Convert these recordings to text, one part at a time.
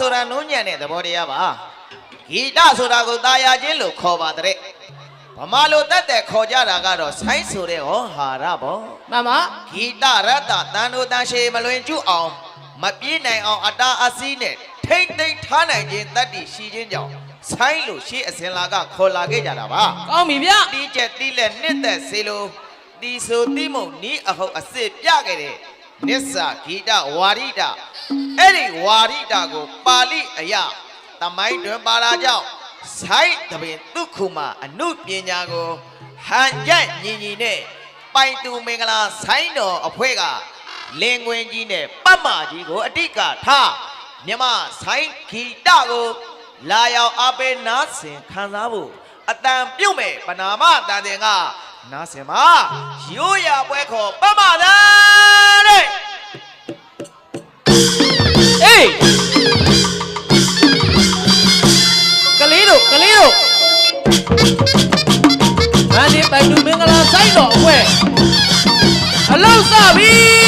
ဆိုတာနုံးညံ့တဲ့သဘောတရားပါဂီတဆိုတာကိုတာယာချင်းလို့ခေါ်ပါတဲ့ဗမာလိုတက်တဲ့ခေါ်ကြတာကတော့ဆိုင်းဆိုတဲ့ဟောဟာရပေါ့မှန်ပါဂီတရတ္တတန်တို့တန်ရှည်မလွင်ကျွအောင်မပြေးနိုင်အောင်အတာအစီးနဲ့ထိမ့်သိမ့်ထားနိုင်ခြင်းတတ္တိရှိခြင်းကြောင့်ဆိုင်လို့ရှေ့အစင်လာကခေါ်လာခဲ့ကြတာပါကောင်းပြီဗျတီးကျက်တီးလက်နှစ်သက်စေလို့တီဆိုတီးမုံနီးအဟုတ်အစ်စ်ပြခဲ့တဲ့ နစ္စာဂီတဝါရိတအဲ့ဒီဝါရိတကိုပါဠိအယသမိုင်းတွင်ပါလာကြောင့်ဆိုင်းတပင်ဒုက္ခမအနုပညာကိုဟန်ကြက်ညီညီနဲ့ပိုင်သူမင်္ဂလာဆိုင်းတော်အဖွဲ့ကလင်ငွင်ကြီးနဲ့ပတ်မကြီးကိုအတိတ်ကထားမြမဆိုင်းဂီတကိုလာရောက်အားပေးနားဆင်ခံစားဖို့အတန်ပြုတ်မဲ့ပနာမတန်တင်က နားစင်ပါရိုးရပွဲခေါ်ပမသာတဲ့အေးကလေးတို့ကလေးတို့မန္တလေးပိုင်လူမင်္ဂလာဆိုင်တော်အခွဲအလောက်စပြီ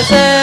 ရ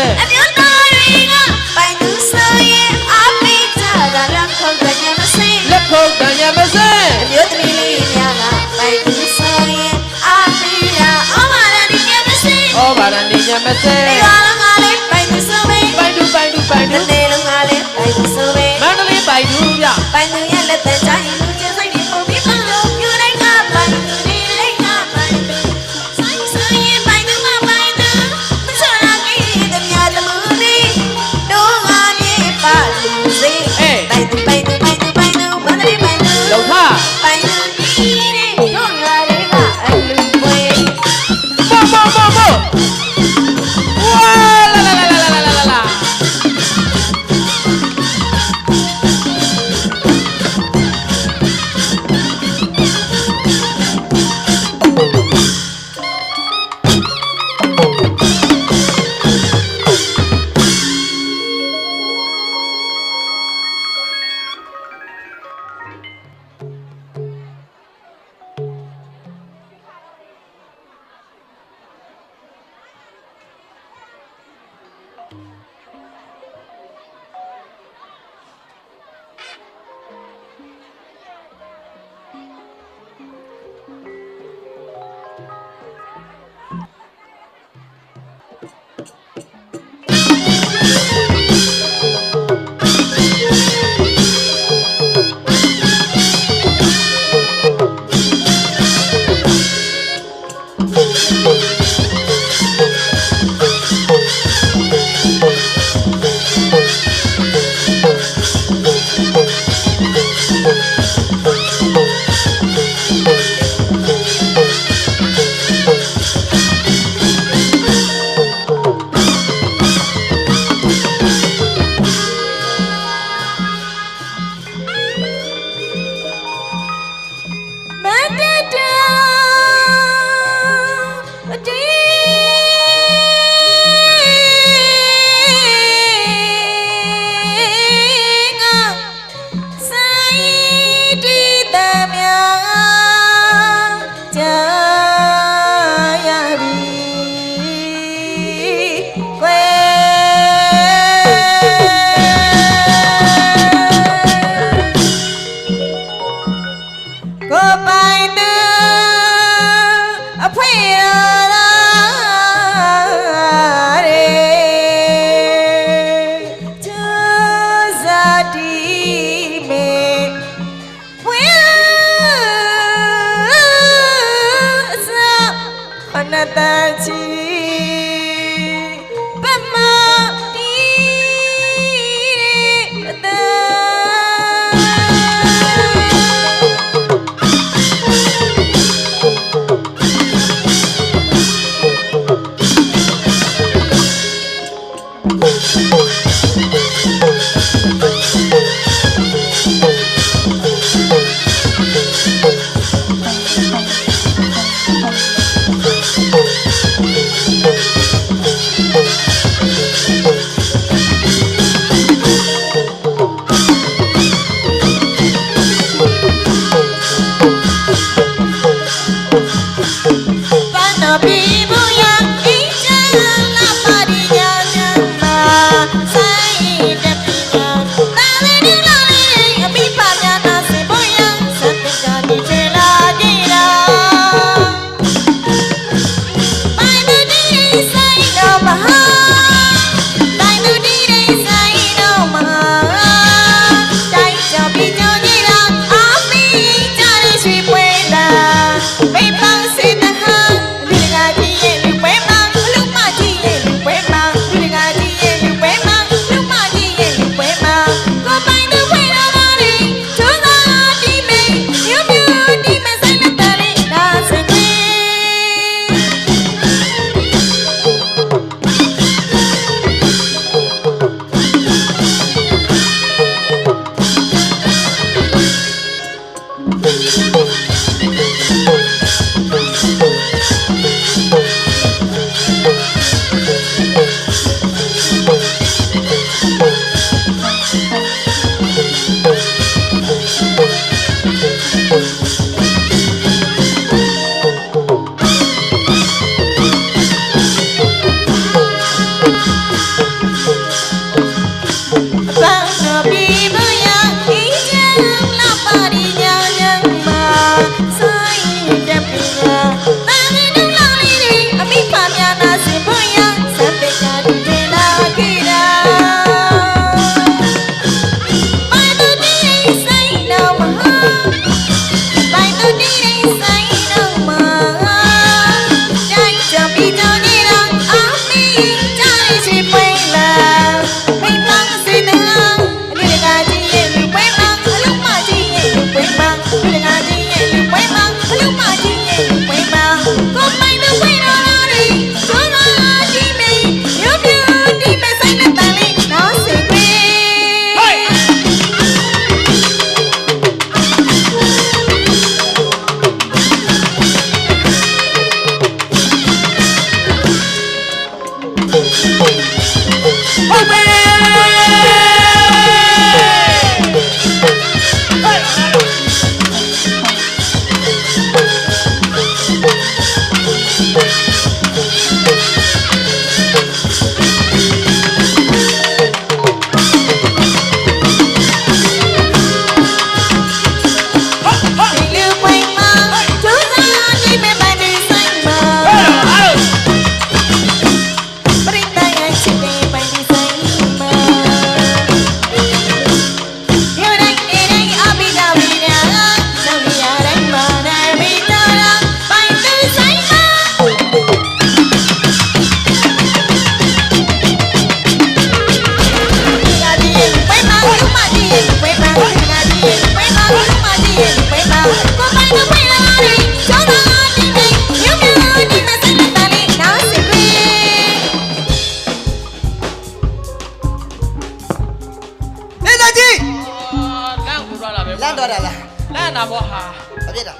တော့တာလားလန့်တာပေါ့ဟာဘာဖြစ်တာ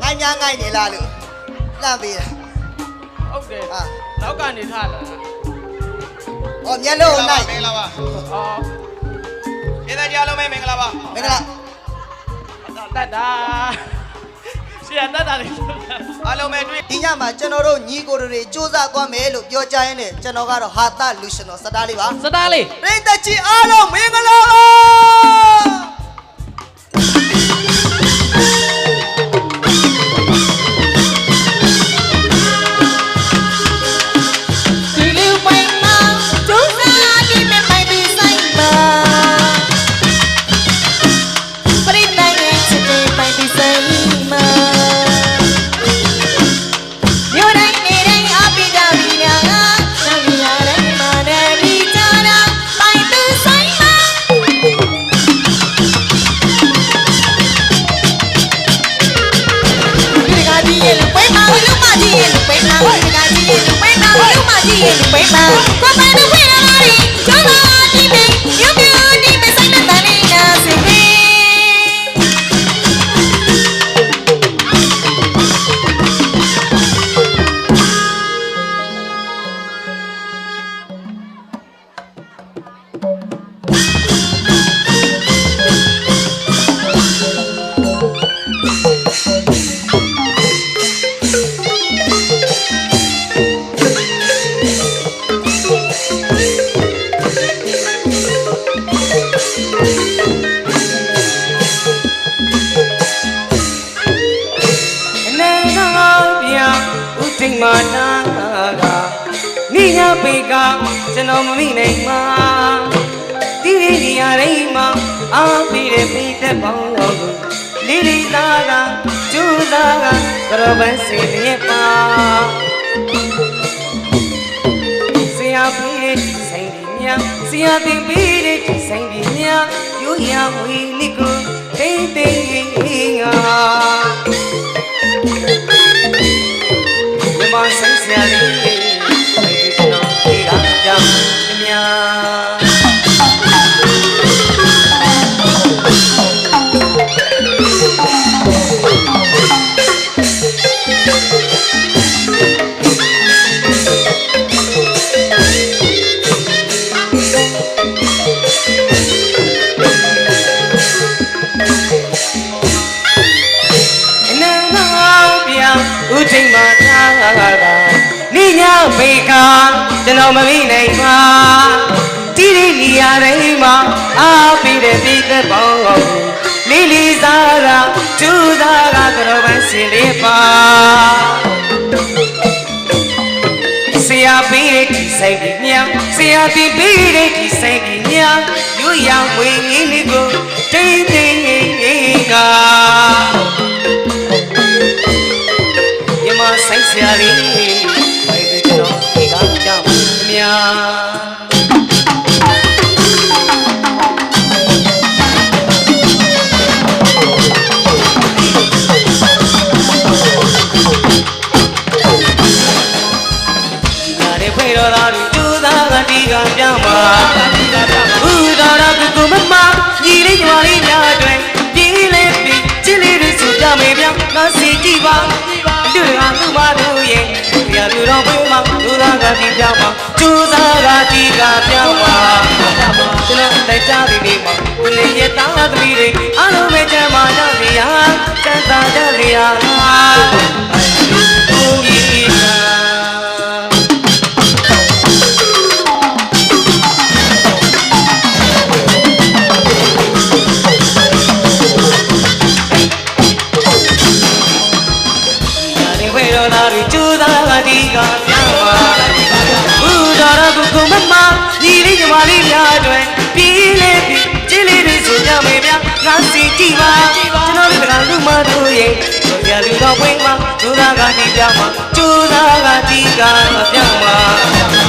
ငိုင်းညာငိုင်းနေလားလို့လှမ်းပေးတာဟုတ်တယ်ဟာနောက်ကနေထားလာဟောမျက်လုံးနိုင်မင်္ဂလာပါအော်ဒေသကြီးအားလုံးပဲမင်္ဂလာပါမင်္ဂလာတတ်တာရှေ့တတ်တာလေအားလုံးပဲတွေ့ဒီညမှာကျွန်တော်တို့ညီကိုတွေစူးစမ်းသွားမယ်လို့ပြောကြရင်းနဲ့ကျွန်တော်ကတော့ဟာတလူရှင်တော်စတားလေးပါစတားလေးပြိတ္တကြီးအားလုံးမင်္ဂလာပါ ပေကကျွန်တော်မမိနိုင်မှာဒီဒီနေရာတိုင်းမှာအားပေးတဲ့ပိသက်ပေါင်းတော်ကိုလေးလေးသားကကျူးသားကကြောပန်းစီရဲ့ပါဆရာပေးတဲ့ဆိုင်ဒီမြဆရာတင်ပေးတဲ့ဆိုင်ဒီမြရိုးရာဝီနိကိုတိတ်တိတ်ငါမြမဆိုင်ဆ ကျွန်တော်မမိနိုင်ပါတိရိနေရာတိုင်းမှာအားပေးတဲ့ပြည်သက်ပေါင်းကိုလေးလေးစားတာကျူးစားကကြောပန်းစင်လေးပါဆရာပေးတဲ့ဒီဆိုင်ကြီးမြဆရာတင်ပေးတဲ့ဒီဆိုင်ကြီးမြရွရဝေငင်းလေးကိုတိတ်တိတ်ကမြမဆိုင်ဆရာလေးဘယ်လို Allah. သားကဒီကပြောင်းပါကျွန်တော်တိုက်ကြသည်ဒီမှာကိုလေးရဲ့သားသမီးတွေအားလုံးပဲကြမ်းပါကြစီရတန်တာကြစီ ဒုသာကတိပြောင်းပါကျူသာကတိကပြောင်းပါ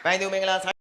အစီအစဉ်ရဘိုင်သူမင်္ဂလာ